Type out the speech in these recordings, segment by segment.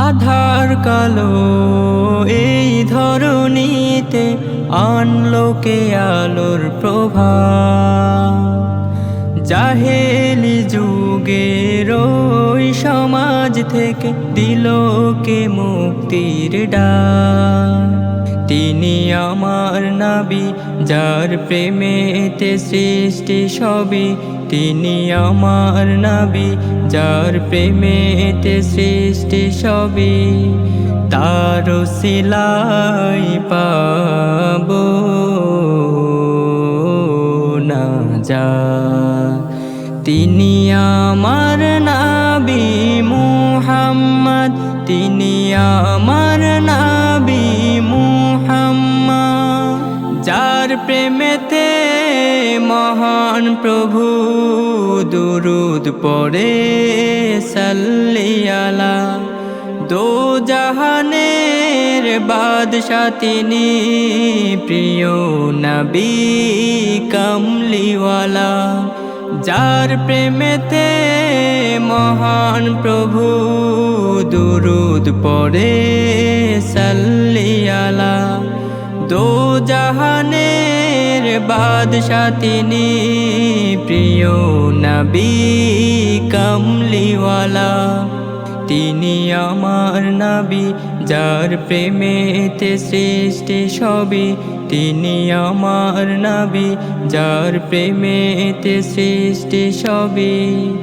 আধার কালো, এই ধরনীতে আনলোকে আলোর প্রভা জাহেলি যুগের ওই সমাজ থেকে দিলকে মুক্তির তিনি আমার নাবি, যার প্রেমেতে সৃষ্টি সবই, তিনি আমার নাবি, যার প্রেমেতে সৃষ্টি সবই। তার সিলাই পাব না যা। তিনি আমার নাবি মুহাম্মদ, তিনি আমার প্রেমেতে মহান প্রভু দুরুদ পড়ে সাল্লিয়ালা দো জাহানের বাদশা তিনি প্রিয় নবী কমলিওয়ালা। যার প্রেমেতে মহান প্রভু দুরুদ পড়ে সাল্লিয়ালা দো জাহানের বাদশা তিনি প্রিয় নবী কমলিওয়ালা। তিনি আমার নাবি, যার প্রেমেতে সৃষ্টি সবই তিনি আমার নাবি, যার প্রেমেতে সৃষ্টি সবই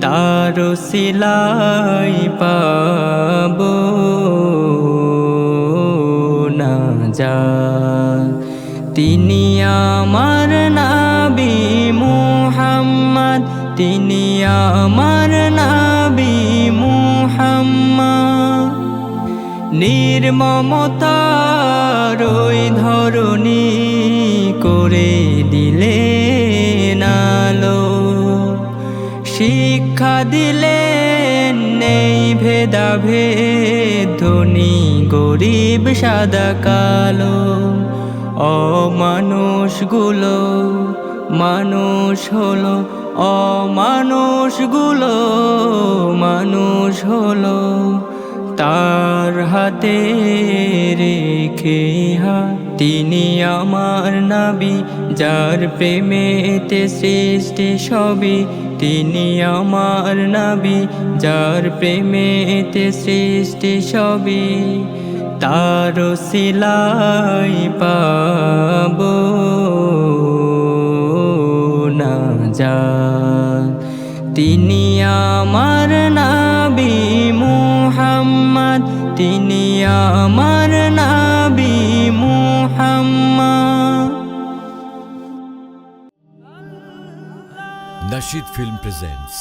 তার সিলাই পাবো। না যা তিনি আমার নাবি মুহাম্মদ। তিনি আমার নাবি নির্মমতার ওই ধরণী করে দিলে নালো শিক্ষা দিলেন নেই ভেদাভেদ ধনী গরিব সাদা কালো অমানুষগুলো মানুষ হলো অমানুষগুলো মানুষ হলো। তার হাতে রেখে তিনি আমার নাবি, যার প্রেমেতে সৃষ্টি সবই তিনি আমার নাবি, যার প্রেমেতে সৃষ্টি সবই তার সিলাই পাব না যা তিনি আমার নাবি মুহাম্মদ তিনি আমার নাবি মুহাম্মদ Nashid Film presents